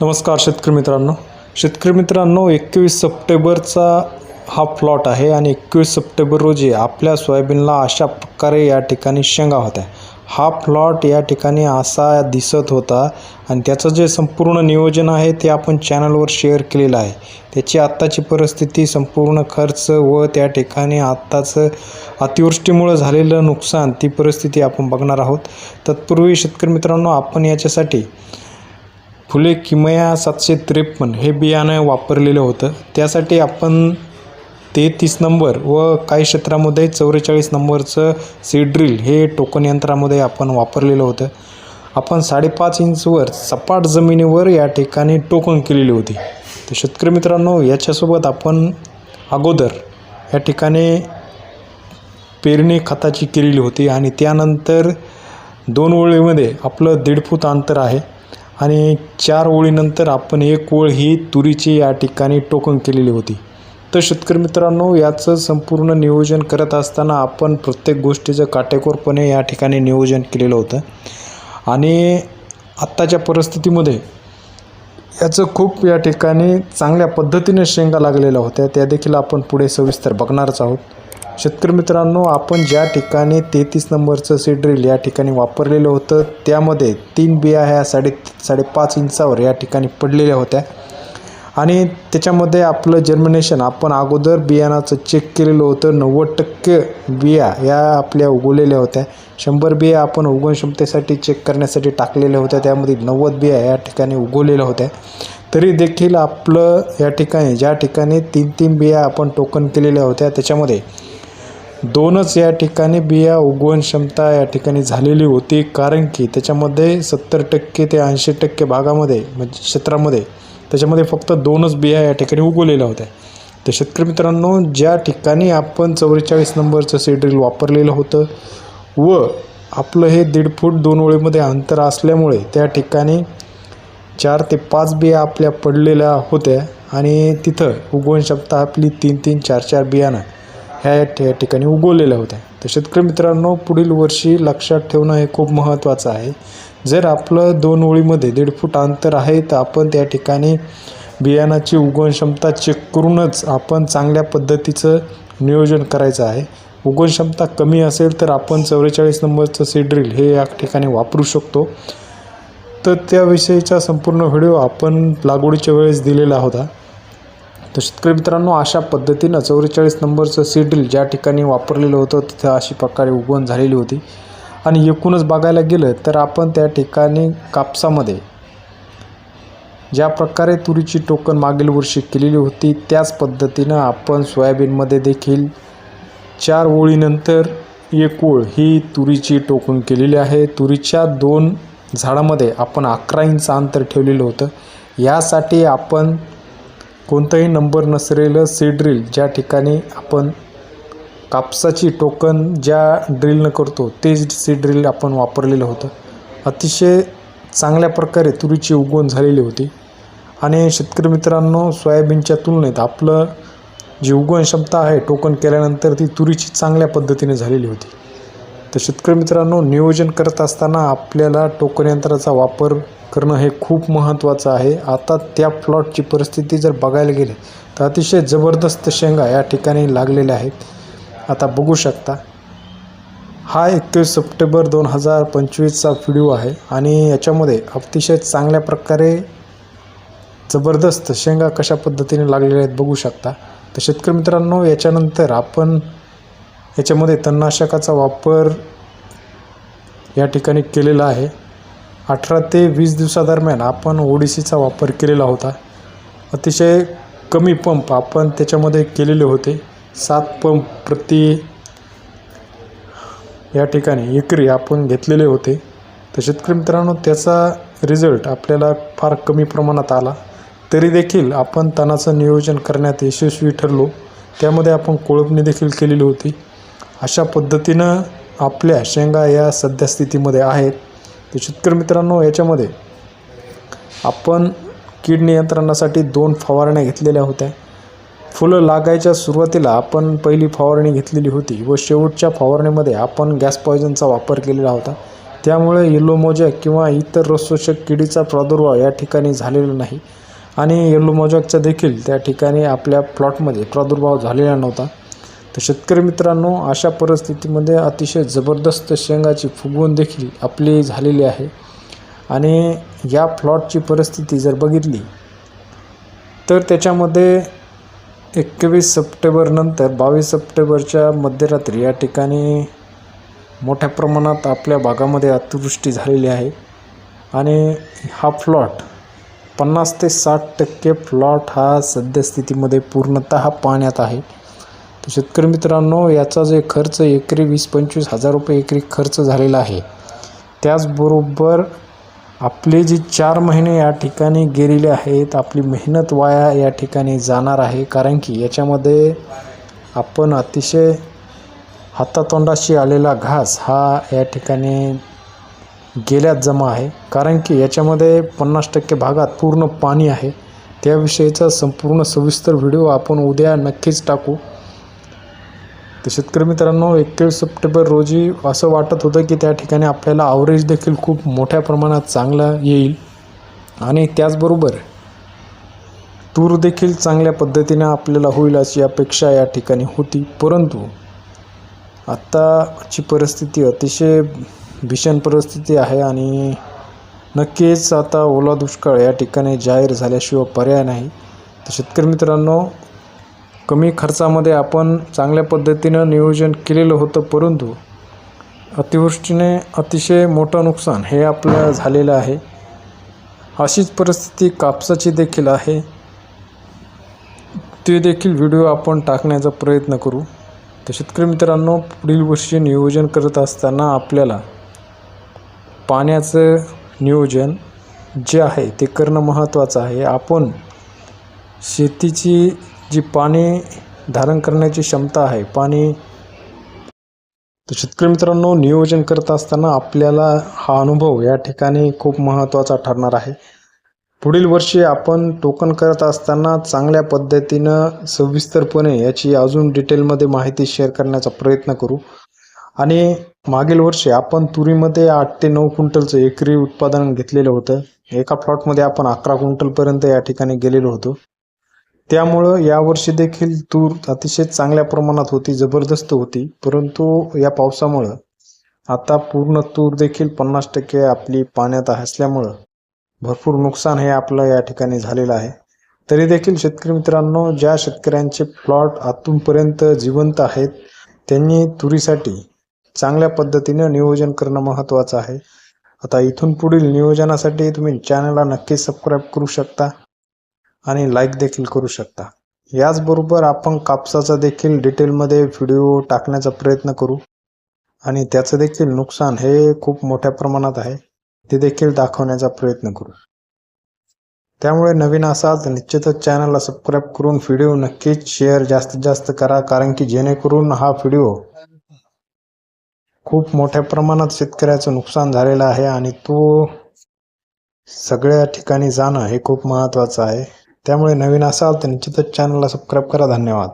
नमस्कार शेतकरी मित्रांनो. शेतकरी मित्रांनो एकवीस सप्टेंबरचा हा प्लॉट आहे आणि एकवीस सप्टेंबर रोजी आपल्या सोयाबीनला अशा प्रकारे या ठिकाणी शेंगा होत्या. हा प्लॉट या ठिकाणी असा दिसत होता आणि त्याचं जे संपूर्ण नियोजन आहे ते आपण चॅनलवर शेअर केलेलं आहे. त्याची आत्ताची परिस्थिती संपूर्ण खर्च व त्या ठिकाणी आत्ताचं अतिवृष्टीमुळं झालेलं नुकसान ती परिस्थिती आपण बघणार आहोत. तत्पूर्वी शेतकरी मित्रांनो आपण याच्यासाठी फुले किमया सातशे त्रेपन्न हे बियाणं वापरलेलं होतं. त्यासाठी आपण तेहतीस नंबर व काही क्षेत्रामध्ये चौवेचाळीस नंबरचं सीड ड्रिल हे टोकन यंत्रामध्ये आपण वापरलेलं होतं. आपण साडेपाच इंचवर सपाट जमिनीवर या ठिकाणी टोकन केलेली होती. तर शेतकरी मित्रांनो याच्यासोबत आपण अगोदर या ठिकाणी पेरणी खताची केलेली होती आणि त्यानंतर दोन ओळीमध्ये आपलं दीड फूट अंतर आहे. आणि चार ओळीनंतर आपण एक ओळ ही तुरीची या ठिकाणी टोकन केलेली होती. तर शेतकरी मित्रांनो याचं संपूर्ण नियोजन करत असताना आपण प्रत्येक गोष्टीचं काटेकोरपणे या ठिकाणी नियोजन केलेलं होतं. आणि आत्ताच्या परिस्थितीमध्ये याचं खूप या ठिकाणी चांगल्या पद्धतीने शेंगा लागलेल्या होत्या. त्या देखील आपण पुढे सविस्तर बघणारच आहोत. शेतकरी मित्रांनो आपण ज्या ठिकाणी तेहतीस नंबरचं सीड ड्रिल या ठिकाणी वापरलेलं होतं त्यामध्ये तीन बिया ह्या साडे साडेपाच इंचावर या ठिकाणी पडलेल्या होत्या. आणि त्याच्यामध्ये आपलं जर्मिनेशन आपण अगोदर बियाणाचं चेक केलेलं होतं नव्वद टक्के बिया या आपल्या उगवलेल्या होत्या. शंभर बिया आपण उगवण क्षमतेसाठी चेक करण्यासाठी टाकलेल्या होत्या त्यामध्ये नव्वद बिया या ठिकाणी उगवलेल्या होत्या. तरी देखील आपलं या ठिकाणी ज्या ठिकाणी तीन तीन बिया आपण टोकन केलेल्या होत्या त्याच्यामध्ये दोनच या ठिकाणी बिया उगवण क्षमता या ठिकाणी झालेली होती. कारण की त्याच्यामध्ये सत्तर टक्के ते ऐंशी टक्के भागामध्ये म्हणजे क्षेत्रामध्ये त्याच्यामध्ये फक्त दोनच बिया या ठिकाणी उगवलेल्या होत्या. तर शेतकरी मित्रांनो ज्या ठिकाणी आपण चौवेचाळीस नंबरचं सीड्रिल वापरलेलं होतं व आपलं हे दीड फूट दोन ओळीमध्ये अंतर असल्यामुळे त्या ठिकाणी चार ते पाच बिया आपल्या पडलेल्या होत्या आणि तिथं उगवण क्षमता आपली तीन तीन चार चार बियाणं ह्या त्या ठिकाणी उगवलेल्या होत्या. तर शेतकरी मित्रांनो पुढील वर्षी लक्षात ठेवणं हे खूप महत्त्वाचं आहे. जर आपलं दोन ओळीमध्ये दीड फूट अंतर आहे तर आपण त्या ठिकाणी बियाणाची उगवण क्षमता चेक करूनच आपण चांगल्या पद्धतीचं नियोजन करायचं आहे. उगवण क्षमता कमी असेल तर आपण चौवेचाळीस नंबरचं सीड्रिल हे या ठिकाणी वापरू शकतो. तर त्याविषयीचा संपूर्ण व्हिडिओ आपण लागवडीच्या वेळेस दिलेला होता. तर शेतकरी मित्रांनो अशा पद्धतीनं चौवेचाळीस नंबरचं सीड्रिल ज्या ठिकाणी वापरलेलं होतं तिथं अशी प्रकारे उगवण झालेली होती. आणि एकूणच बघायला गेलं तर आपण त्या ठिकाणी कापसामध्ये ज्या प्रकारे तुरीची टोकन मागील वर्षी केलेली होती त्याच पद्धतीनं आपण सोयाबीनमध्ये देखील चार ओळीनंतर एक ओळ ही तुरीची टोकन केलेली आहे. तुरीच्या दोन झाडामध्ये आपण अकरा इंच अंतर ठेवलेलं होतं. यासाठी आपण कोणताही नंबर नसलेलं सीड ड्रिल ज्या ठिकाणी आपण कापसाची टोकन ज्या ड्रिलनं करतो तेच सीड ड्रिल आपण वापरलेलं होतं. अतिशय चांगल्या प्रकारे तुरीची उगवण झालेली होती. आणि शेतकरी मित्रांनो सोयाबीनच्या तुलनेत आपलं जी उगवण क्षमता आहे टोकन केल्यानंतर ती तुरीची चांगल्या पद्धतीने झालेली होती. तर शेतकरी मित्रांनो नियोजन करत असताना आपल्याला टोकन यंत्राचा वापर करणं हे खूप महत्त्वाचं आहे. आता त्या प्लॉटची परिस्थिती जर बघायला गेली तर अतिशय जबरदस्त शेंगा या ठिकाणी लागलेल्या आहेत. आता बघू शकता हा एकवीस सप्टेंबर दोन हजार पंचवीसचा व्हिडिओ आहे आणि याच्यामध्ये अतिशय चांगल्या प्रकारे जबरदस्त शेंगा कशा पद्धतीने लागलेल्या आहेत बघू शकता. तर शेतकरी मित्रांनो याच्यानंतर आपण याच्यामध्ये तणनाशकाचा वापर या ठिकाणी केलेला आहे. अठरा ते वीस दिवसादरम्यान आपण ओडिसीचा वापर केलेला होता. अतिशय कमी पंप आपण त्याच्यामध्ये केलेले होते. सात पंप प्रति या ठिकाणी एकरी आपण घेतलेले होते. तर शेतकरी मित्रांनो त्याचा रिझल्ट आपल्याला फार कमी प्रमाणात आला. तरी देखील आपण तणाचं नियोजन करण्यात यशस्वी ठरलो. त्यामध्ये आपण कोळपणी देखील केलेली होती. अशा पद्धतीनं आपल्या शेंगा या सध्या स्थितीमध्ये आहेत. तर शेतकरी मित्रांनो याच्यामध्ये आपण कीड नियंत्रणासाठी दोन फवारण्या घेतलेल्या होत्या. फुलं लागायच्या सुरुवातीला आपण पहिली फवारणी घेतलेली होती व शेवटच्या फवारणीमध्ये आपण गॅस पॉयझनचा वापर केलेला होता. त्यामुळे येलो मोजॅक किंवा इतर रसशोषक किडीचा प्रादुर्भाव या ठिकाणी झालेला नाही आणि येलो मोजॅकचा देखील त्या ठिकाणी आपल्या प्लॉटमध्ये प्रादुर्भाव झालेला नव्हता. तर शेतकरी मित्रांनो अशा परिस्थितीमध्ये अतिशय जबरदस्त शेंगाची फुगवून देखील आपली झालेली आहे. आणि या प्लॉटची परिस्थिती जर बघितली तर त्याच्यामध्ये एकवीस सप्टेंबरनंतर बावीस सप्टेंबरच्या मध्यरात्री या ठिकाणी मोठ्या प्रमाणात आपल्या भागामध्ये अतिवृष्टी झालेली आहे. आणि हा प्लॉट पन्नास ते साठ टक्के प्लॉट हा सद्यस्थितीमध्ये पूर्णतः पाण्यात आहे. शेतकरी मित्रांनो याचा जे खर्च एकरी वीस पंचवीस हजार रुपये एकरी खर्च झालेला आहे. त्याचबरोबर आपले जे चार महिने या ठिकाणी गेलेले आहेत आपली मेहनत वाया या ठिकाणी जाणार आहे. कारण की याच्यामध्ये आपण अतिशय हातातोंडाशी आलेला घास हा या ठिकाणी गेल्यात जमा आहे. कारण की याच्यामध्ये पन्नास टक्के भागात पूर्ण पाणी आहे. त्याविषयीचा संपूर्ण सविस्तर व्हिडिओ आपण उद्या नक्कीच टाकू. तर शेतकरी मित्रांनो एकवीस सप्टेंबर रोजी असं वाटत होतं की त्या ठिकाणी आपल्याला आवरेज देखील खूप मोठ्या प्रमाणात चांगला येईल. आणि त्याचबरोबर तूर देखील चांगल्या पद्धतीने आपल्याला होईल अशी अपेक्षा या ठिकाणी होती. परंतु आत्ताची परिस्थिती अतिशय भीषण परिस्थिती आहे आणि नक्कीच आता ओला दुष्काळ या ठिकाणी जाहीर झाल्याशिवाय पर्याय नाही. तर शेतकरी मित्रांनो कमी खर्चामध्ये आपण चांगल्या पद्धतीनं नियोजन केलेलं होतं परंतु अतिवृष्टीने अतिशय मोठं नुकसान हे आपलं झालेलं आहे. अशीच परिस्थिती कापसाची देखील आहे. ते देखील व्हिडिओ आपण टाकण्याचा प्रयत्न करू. तर शेतकरी मित्रांनो पुढील वर्षी नियोजन करत असताना आपल्याला पाण्याचं नियोजन जे आहे ते करणं महत्त्वाचं आहे. आपण शेतीची जी पाणी धारण करण्याची क्षमता आहे पाणी तर शेतकरी मित्रांनो नियोजन करत असताना आपल्याला हा अनुभव या ठिकाणी खूप महत्त्वाचा ठरणार आहे. पुढील वर्षी आपण टोकन करत असताना चांगल्या पद्धतीनं सविस्तरपणे याची अजून डिटेलमध्ये माहिती शेअर करण्याचा प्रयत्न करू. आणि मागील वर्षी आपण तुरीमध्ये आठ ते नऊ क्विंटलचं एकरी उत्पादन घेतलेलं होतं. एका प्लॉटमध्ये आपण अकरा क्विंटलपर्यंत या ठिकाणी गेलेलो होतो. त्यामुळं यावर्षी देखील तूर अतिशय चांगल्या प्रमाणात होती जबरदस्त होती. परंतु या पावसामुळं आता पूर्ण तूर देखील पन्नास टक्के आपली पाण्यात हसल्यामुळं भरपूर नुकसान हे आपलं या ठिकाणी झालेलं आहे. तरी देखील शेतकरी मित्रांनो ज्या शेतकऱ्यांचे प्लॉट आतूनपर्यंत जिवंत आहेत त्यांनी तुरीसाठी चांगल्या पद्धतीनं नियोजन करणं महत्त्वाचं आहे. आता इथून पुढील नियोजनासाठी तुम्ही चॅनलला नक्की सबस्क्राईब करू शकता. आणि लाईक देखील करू शकता. याचबरोबर आपण कापसाचा देखील डिटेलमध्ये व्हिडिओ टाकण्याचा प्रयत्न करू. आणि त्याचं देखील नुकसान हे खूप मोठ्या प्रमाणात आहे. ते देखील दाखवण्याचा प्रयत्न करू. त्यामुळे नवीन असाल तर निश्चितच चॅनलला सबस्क्राईब करून व्हिडिओ नक्कीच शेअर जास्तीत जास्त करा. कारण की जेणेकरून हा व्हिडिओ खूप मोठ्या प्रमाणात शेतकऱ्याचं नुकसान झालेलं आहे. आणि तो सगळ्या ठिकाणी जाणं हे खूप महत्त्वाचं आहे. त्यामुळे नवीन असाल तर निश्चितच चॅनलला सबस्क्राईब करा. धन्यवाद.